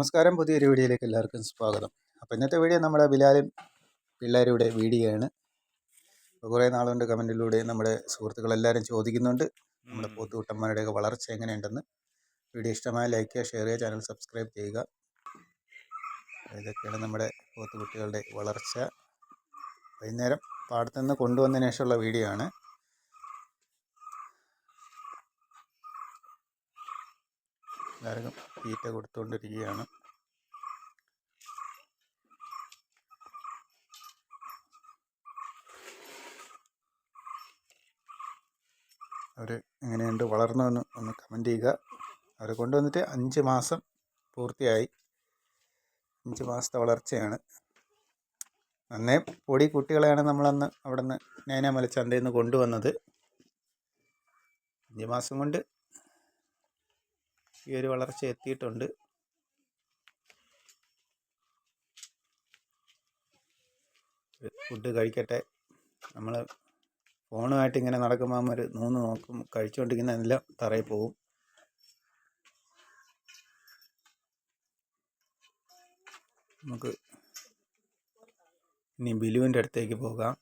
നമസ്കാരം. പുതിയൊരു വീഡിയോയിലേക്ക് എല്ലാവർക്കും സ്വാഗതം. അപ്പോൾ ഇന്നത്തെ വീഡിയോ നമ്മുടെ ബിലാലും പിള്ളേരുടെ വീഡിയോ ആണ്. അപ്പോൾ കുറേ നാളുകൊണ്ട് കമന്റിലൂടെ നമ്മുടെ സുഹൃത്തുക്കളെല്ലാവരും ചോദിക്കുന്നുണ്ട്. നമ്മുടെ പോത്തുകുട്ടന്മാരുടെയൊക്കെ വളർച്ച എങ്ങനെയുണ്ടെന്ന്. വീഡിയോ ഇഷ്ടമായ ലൈക്ക് ചെയ്യുക ഷെയർ ചെയ്യുക ചാനൽ സബ്സ്ക്രൈബ് ചെയ്യുക. ഇതൊക്കെയാണ് നമ്മുടെ പോത്തുകുട്ടികളുടെ വളർച്ച. വൈകുന്നേരം പാടത്തുനിന്ന് കൊണ്ടുവന്നതിന് ശേഷമുള്ള വീഡിയോ ആണ്. എല്ലാവർക്കും തീറ്റ കൊടുത്തുകൊണ്ടിരിക്കുകയാണ് അവർ എങ്ങനെയുണ്ട്? വളർന്നുവെന്ന് ഒന്ന് കമന്റ് ചെയ്യുക. അവരെ കൊണ്ടുവന്നിട്ട് അഞ്ച് മാസം പൂർത്തിയായി. അഞ്ച് മാസത്തെ വളർച്ചയാണ്. അന്നേ പൊടി കുട്ടികളെയാണ് നമ്മളന്ന് അവിടെ നിന്ന് നേനാമല ചന്തയിൽ നിന്ന് കൊണ്ടുവന്നത്. അഞ്ച് മാസം കൊണ്ട് ഈ ഒരു വളർച്ച എത്തിയിട്ടുണ്ട്. ഫുഡ് കഴിക്കട്ടെ. നമ്മൾ ഫോണുമായിട്ട് ഇങ്ങനെ നടക്കുമ്പോൾ ഒരു നൂന്ന് നോക്കും. കഴിച്ചുകൊണ്ടിരിക്കുന്ന എല്ലാം തറയിൽ പോകും. നമുക്ക് ഇനി ബിലുവിന്റെ അടുത്തേക്ക് പോകാം.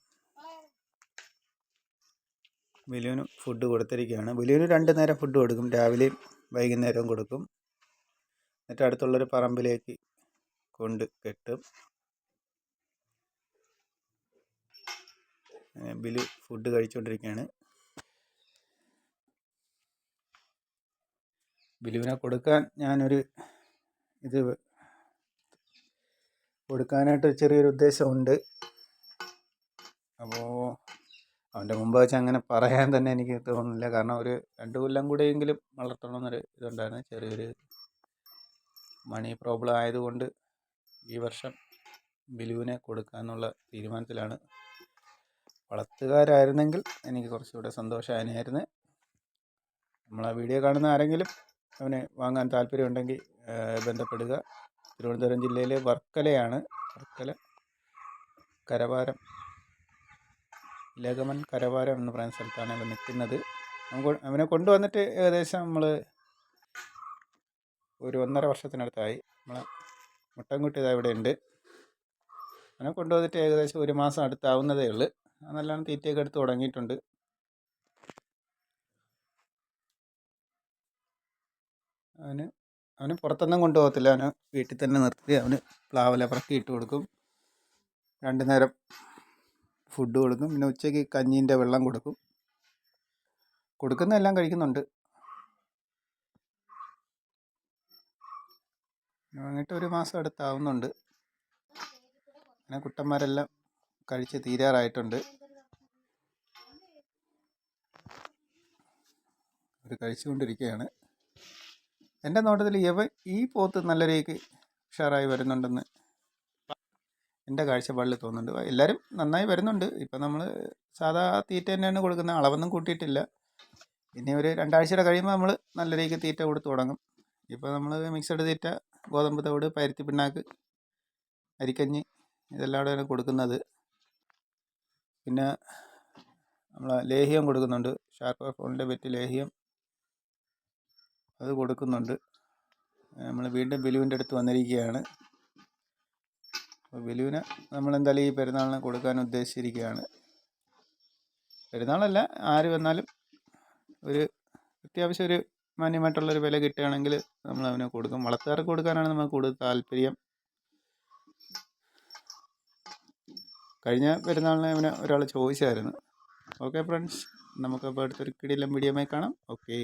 ബിലുവിന് ഫുഡ് കൊടുത്തിരിക്കുകയാണ്. ബിലുവിന് രണ്ട് നേരം ഫുഡ് കൊടുക്കും. രാവിലെയും വൈകുന്നേരവും കൊടുക്കും. എന്നിട്ട് അടുത്തുള്ളൊരു പറമ്പിലേക്ക് കൊണ്ട് കെട്ടും. ബിലു ഫുഡ് കഴിച്ചുകൊണ്ടിരിക്കുകയാണ് ബിലുവിനെ കൊടുക്കാൻ ഞാനൊരു ഇത് കൊടുക്കാനായിട്ട് ചെറിയൊരു ഉദ്ദേശമുണ്ട്. അപ്പോൾ അവന്റെ മുമ്പ് വെച്ച് അങ്ങനെ പറയാൻ തന്നെ എനിക്ക് തോന്നുന്നില്ല. കാരണം ഒരു രണ്ട് കൊല്ലം കൂടിയെങ്കിലും വളർത്തണമെന്നൊരു ഇതുണ്ടായിരുന്നു. ചെറിയൊരു മണി പ്രോബ്ലം ആയതുകൊണ്ട് ഈ വർഷം ബിലുവിനെ കൊടുക്കാമെന്നുള്ള തീരുമാനത്തിലാണ് വളർത്തുകാരായിരുന്നെങ്കിൽ എനിക്ക് കുറച്ചുകൂടെ സന്തോഷമായിരുന്നു നമ്മളാ വീഡിയോ കാണുന്ന ആരെങ്കിലും അവനെ വാങ്ങാൻ താല്പര്യമുണ്ടെങ്കിൽ ബന്ധപ്പെടുക. തിരുവനന്തപുരം ജില്ലയിലെ വർക്കലയാണ്. വർക്കല കരവാരം. ലഗമൻ കരവാരം എന്ന് പറയുന്ന സ്ഥലത്താണ് അവൻ നിൽക്കുന്നത് അവനെ കൊണ്ടുവന്നിട്ട് ഏകദേശം നമ്മൾ ഒരു ഒന്നര വർഷത്തിനടുത്തായി. നമ്മളെ മുട്ടൻകുട്ടി ഇതാ ഇവിടെ ഉണ്ട്. അവനെ കൊണ്ടുവന്നിട്ട് ഏകദേശം ഒരു മാസം അടുത്താവുന്നതേ ഉള്ളൂ. നല്ലോണം തീറ്റയൊക്കെ എടുത്ത് തുടങ്ങിയിട്ടുണ്ട്. അവന് അവന് പുറത്തൊന്നും കൊണ്ടുപോകത്തില്ല. അവന് വീട്ടിൽ തന്നെ നിർത്തി. അവന് പ്ലാവല പറക്കി ഇട്ട് കൊടുക്കും. രണ്ടു നേരം ഫുഡ് കൊടുക്കും. പിന്നെ ഉച്ചയ്ക്ക് കഞ്ഞീന്റെ വെള്ളം കൊടുക്കും. കൊടുക്കുന്നതെല്ലാം കഴിക്കുന്നുണ്ട്. വാങ്ങിയിട്ട് ഒരു മാസം അടുത്താവുന്നുണ്ട്. അങ്ങനെ കുട്ടന്മാരെല്ലാം കഴിച്ച് തീരാറായിട്ടുണ്ട്. അവർ കഴിച്ചുകൊണ്ടിരിക്കുകയാണ്. എന്റെ നോട്ടത്തിൽ ഇവ ഈ പോത്ത് നല്ല രീതിക്ക് ഉഷാറായി വരുന്നുണ്ടെന്ന് എന്റെ കാഴ്ചപ്പാടിൽ തോന്നുന്നുണ്ട്. എല്ലാവരും നന്നായി വരുന്നുണ്ട്. ഇപ്പം നമ്മൾ സാധാ തീറ്റ തന്നെയാണ് കൊടുക്കുന്നത്. അളവൊന്നും കൂട്ടിയിട്ടില്ല. ഇനി ഒരു രണ്ടാഴ്ചയുടെ കഴിയുമ്പോൾ നമ്മൾ നല്ല രീതിക്ക് തീറ്റ കൊടുത്ത് തുടങ്ങും. ഇപ്പോൾ നമ്മൾ മിക്സഡ് തീറ്റ ഗോതമ്പ് തവിട് പരുത്തി പിണ്ണാക്ക് അരിക്കഞ്ഞി ഇതെല്ലാം കൂടെയാണ് കൊടുക്കുന്നത്. പിന്നെ നമ്മൾ ലേഹ്യം കൊടുക്കുന്നുണ്ട്. ഷാർപ്പ് ഫോണിന്റെ പറ്റി ലേഹ്യം അത് കൊടുക്കുന്നുണ്ട്. നമ്മൾ വീണ്ടും ബിലുവിന്റെ അടുത്ത് വന്നിരിക്കുകയാണ്. അപ്പോൾ നമ്മൾ നമ്മളെന്തായാലും ഈ പെരുന്നാളിന് കൊടുക്കാൻ ഉദ്ദേശിച്ചിരിക്കുകയാണ്. പെരുന്നാളല്ല ആര് വന്നാലും ഒരു അത്യാവശ്യം ഒരു മാന്യമായിട്ടുള്ളൊരു വില കിട്ടുകയാണെങ്കിൽ നമ്മൾ അവന് കൊടുക്കും. വളർത്തുകാർക്ക് കൊടുക്കാനാണ് നമുക്ക് കൂടുതൽ താല്പര്യം. കഴിഞ്ഞ പെരുന്നാളിന് അവന് ഒരാൾ ചോദിച്ചായിരുന്നു. ഓക്കെ ഫ്രണ്ട്സ് നമുക്കപ്പോൾ അടുത്തൊരു കിടിലം വീഡിയോമായി കാണാം. ഓക്കെ.